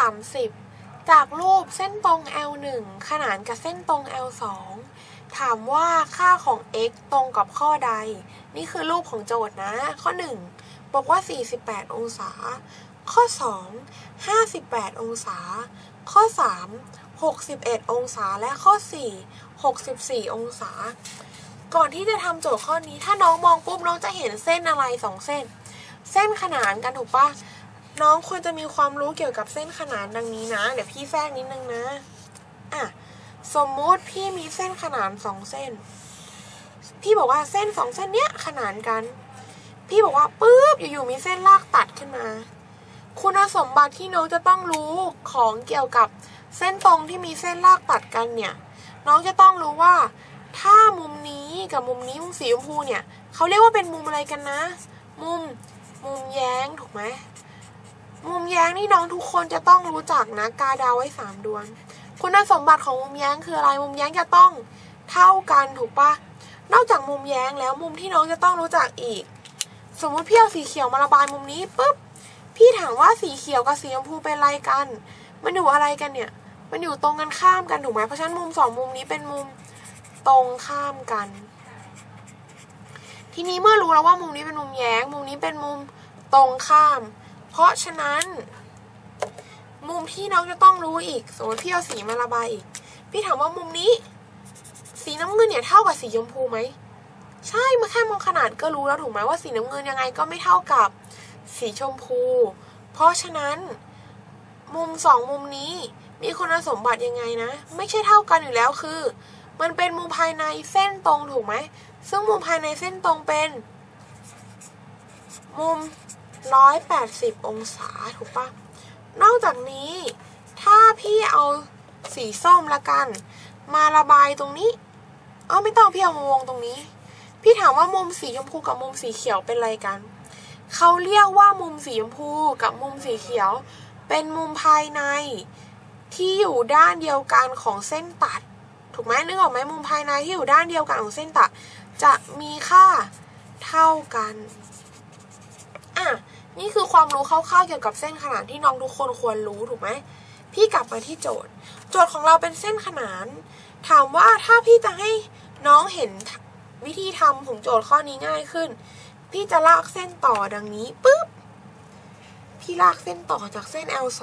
30 จากรูปเส้นตรง L1 ขนานกับเส้นตรง L2 ถามว่าค่าของ x ตรงกับข้อใด นี่คือรูปของโจทย์นะ ข้อ 1 บอกว่า 48 องศา ข้อ 2 58 องศา ข้อ 3 61 องศาและข้อ 4 64 องศา ก่อนที่จะทำโจทย์ข้อนี้ถ้าน้องมองปุ๊บน้องจะเห็นเส้นอะไรสองเส้น เส้นขนานกันถูกปะ น้องควรจะมีความรู้เกี่ยวกับเส้นขนานดังนี้นะ เดี๋ยวพี่แทรกนิดนึงนะอะสมมุติพี่มีเส้นขนานสองเส้น พี่บอกว่าเส้นสองเส้นเนี้ยขนานกัน พี่บอกว่าปุ๊บอยู่ๆมีเส้นลากตัดขึ้นมา คุณสมบัติที่น้องจะต้องรู้ของเกี่ยวกับเส้นตรงที่มีเส้นลากตัดกันเนี่ย น้องจะต้องรู้ว่า ถ้ามุมนี้กับมุมนี้มุมสีชมพูเนี่ยเขาเรียกว่าเป็นมุมอะไรกันนะ มุมมุมแย้งถูกไหม มุมแย้งนี่น้องทุกคนจะต้องรู้จักนะกาดาวไว้สามดวง คุณสมบัติของมุมแย้งคืออะไรมุมแย้งจะต้องเท่ากันถูกปะนอกจากมุมแย้งแล้วมุมที่น้องจะต้องรู้จักอีก สมมติพี่เอาสีเขียวมาระบายมุมนี้ปุ๊บพี่ถามว่าสีเขียวกับสีชมพูเป็นอะไรกัน มันอยู่อะไรกันเนี่ย มันอยู่ตรงกันข้ามกันถูกไหมเพราะฉะนั้นมุมสองมุมนี้เป็นมุมตรงข้ามกัน ทีนี้เมื่อรู้แล้วว่ามุมนี้เป็นมุมแย้ง มุมนี้เป็นมุมตรงข้าม เพราะฉะนั้น มุมที่น้องจะต้องรู้อีก สมมติพี่เอาสีมาระบายอีก พี่ถามว่ามุมนี้ สีน้ำเงินเนี่ยเท่ากับสีชมพูไหม ใช่เมื่อแค่มองขนาดก็รู้แล้วถูกไหมว่าสีน้ำเงินยังไงก็ไม่เท่ากับสีชมพู เพราะฉะนั้น มุมสองมุมนี้มีคุณสมบัติยังไงนะ ไม่ใช่เท่ากันอยู่แล้วคือ มันเป็นมุมภายในเส้นตรงถูกไหม ซึ่งมุมภายในเส้นตรงเป็น มุม 180 องศาถูกปะนอกจากนี้ถ้าพี่เอาสีส้มละกัน มาระบายตรงนี้เออไม่ต้องพี่เอามาวงตรงนี้ พี่ถามว่ามุมสีชมพูกับมุมสีเขียวเป็นอะไรกันเขาเรียกว่ามุมสีชมพูกับมุมสีเขียว เป็นมุมภายใน ที่อยู่ด้านเดียวกันของเส้นตัด ถูกไหมนึกออกไหมมุมภายในที่อยู่ด้านเดียวกันของเส้นตัด จะมีค่าเท่ากันอะ นี่คือความรู้คร่าวๆเกี่ยวกับเส้นขนานที่น้องทุกคนควรรู้ถูกไหม พี่กลับมาที่โจทย์ โจทย์ของเราเป็นเส้นขนาน ถามว่าถ้าพี่จะให้น้องเห็นวิธีทำของโจทย์ข้อนี้ง่ายขึ้น พี่จะลากเส้นต่อดังนี้ปุ๊บ พี่ลากเส้นต่อจากเส้น L2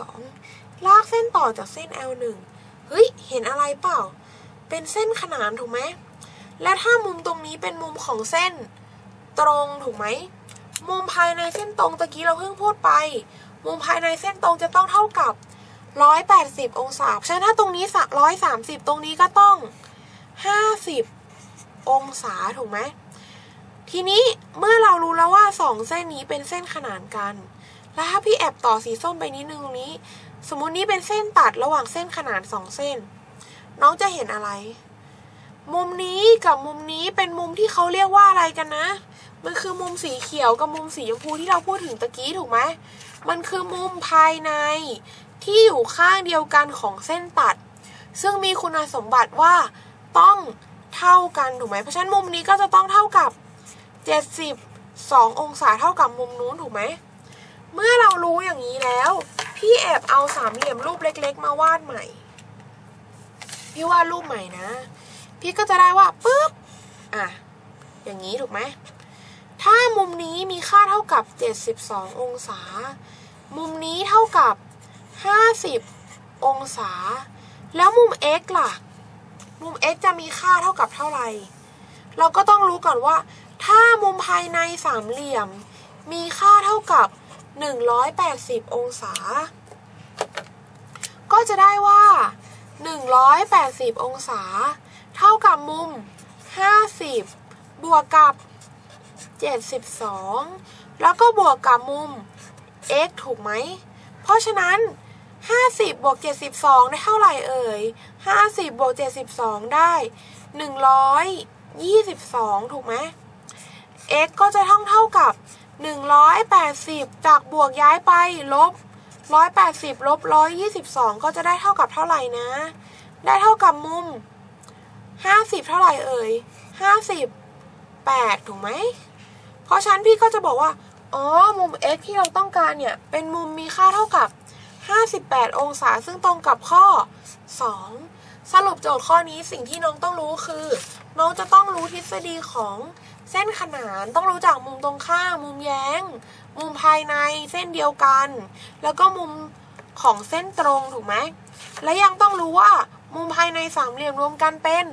ลากเส้นต่อจากเส้น L1 เฮ้ย เห็นอะไรเปล่า เป็นเส้นขนานถูกไหม และถ้ามุมตรงนี้เป็นมุมของเส้นตรงถูกไหม มุมภายในเส้นตรงตะกี้เราเพิ่งพูดไป มุมภายในเส้นตรงจะต้องเท่ากับ 180 องศาเพราฉะนั้นถ้าตรงนี้130 ตรงนี้ก็ต้อง 50 องศาถูกไหม ทีนี้เมื่อเรารู้แล้วว่าสองเส้นนี้เป็นเส้นขนานกัน แล้วถ้าพี่แอบต่อสีส้มไปนิดนึงตรงนี้ สมมุตินี้เป็นเส้นตัดระหว่างเส้นขนานสองเส้น น้องจะเห็นอะไร มุมนี้กับมุมนี้เป็นมุมที่เขาเรียกว่าอะไรกันนะ มันคือมุมสีเขียวกับมุมสีชมพูที่เราพูดถึงตะกี้ถูกไหม มันคือมุมภายในที่อยู่ข้างเดียวกันของเส้นตัด ซึ่งมีคุณสมบัติว่าต้องเท่ากันถูกไหม เพราะฉะนั้นมุมนี้ก็จะต้องเท่ากับ 72 องศาเท่ากับมุมนู้นถูกไหม เมื่อเรารู้อย่างนี้แล้ว พี่แอบเอาสามเหลี่ยมรูปเล็ก ๆ มาวาดใหม่ พี่วาดรูปใหม่นะ พี่ก็จะได้ว่าปุ๊บ อะ อย่างนี้ถูกไหม ถ้ามุมนี้มีค่าเท่ากับ 72 องศา มุมนี้เท่ากับ 50 องศา แล้วมุม x ล่ะ มุม x จะมีค่าเท่ากับเท่าไหร่ เราก็ต้องรู้ก่อนว่า ถ้ามุมภายในสามเหลี่ยม มีค่าเท่ากับ 180 องศา ก็จะได้ว่า 180 องศา เท่ากับมุม 50 บวกกับ 72 แล้วก็บวกกับมุม x ถูกไหม เพราะฉะนั้น 50 บวก 72 ได้เท่าไหร่เอ่ย 50 บวก 72 ได้ 122 ถูกไหม x ก็จะต้องเท่ากับ 180 จากบวกย้ายไปลบ 180 ลบ 122 ก็จะได้เท่ากับเท่าไหร่นะ ได้เท่ากับมุม 50 เท่าไหร่เอ่ย58ถูกไหม เพราะฉะนั้นพี่ก็จะบอกว่า อ๋อ มุม x ที่เราต้องการเนี่ย เป็นมุมมีค่าเท่ากับ 58 องศา ซึ่งตรงกับข้อ 2 สรุปโจทย์ข้อนี้สิ่งที่น้องต้องรู้คือ น้องจะต้องรู้ทฤษฎีของเส้นขนานต้องรู้จักมุมตรงข้ามมุมแย้ง มุมภายในเส้นเดียวกัน แล้วก็มุมของเส้นตรงถูกไหมและยังต้องรู้ว่ามุมภายในสามเหลี่ยมรวมกันเป็น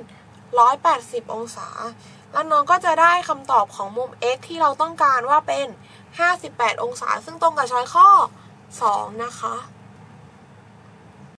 180 องศา แล้วน้องก็จะได้คำตอบของมุม x ที่เราต้องการว่าเป็น 58 องศา ซึ่งตรงกับช้อยข้อ 2 นะคะ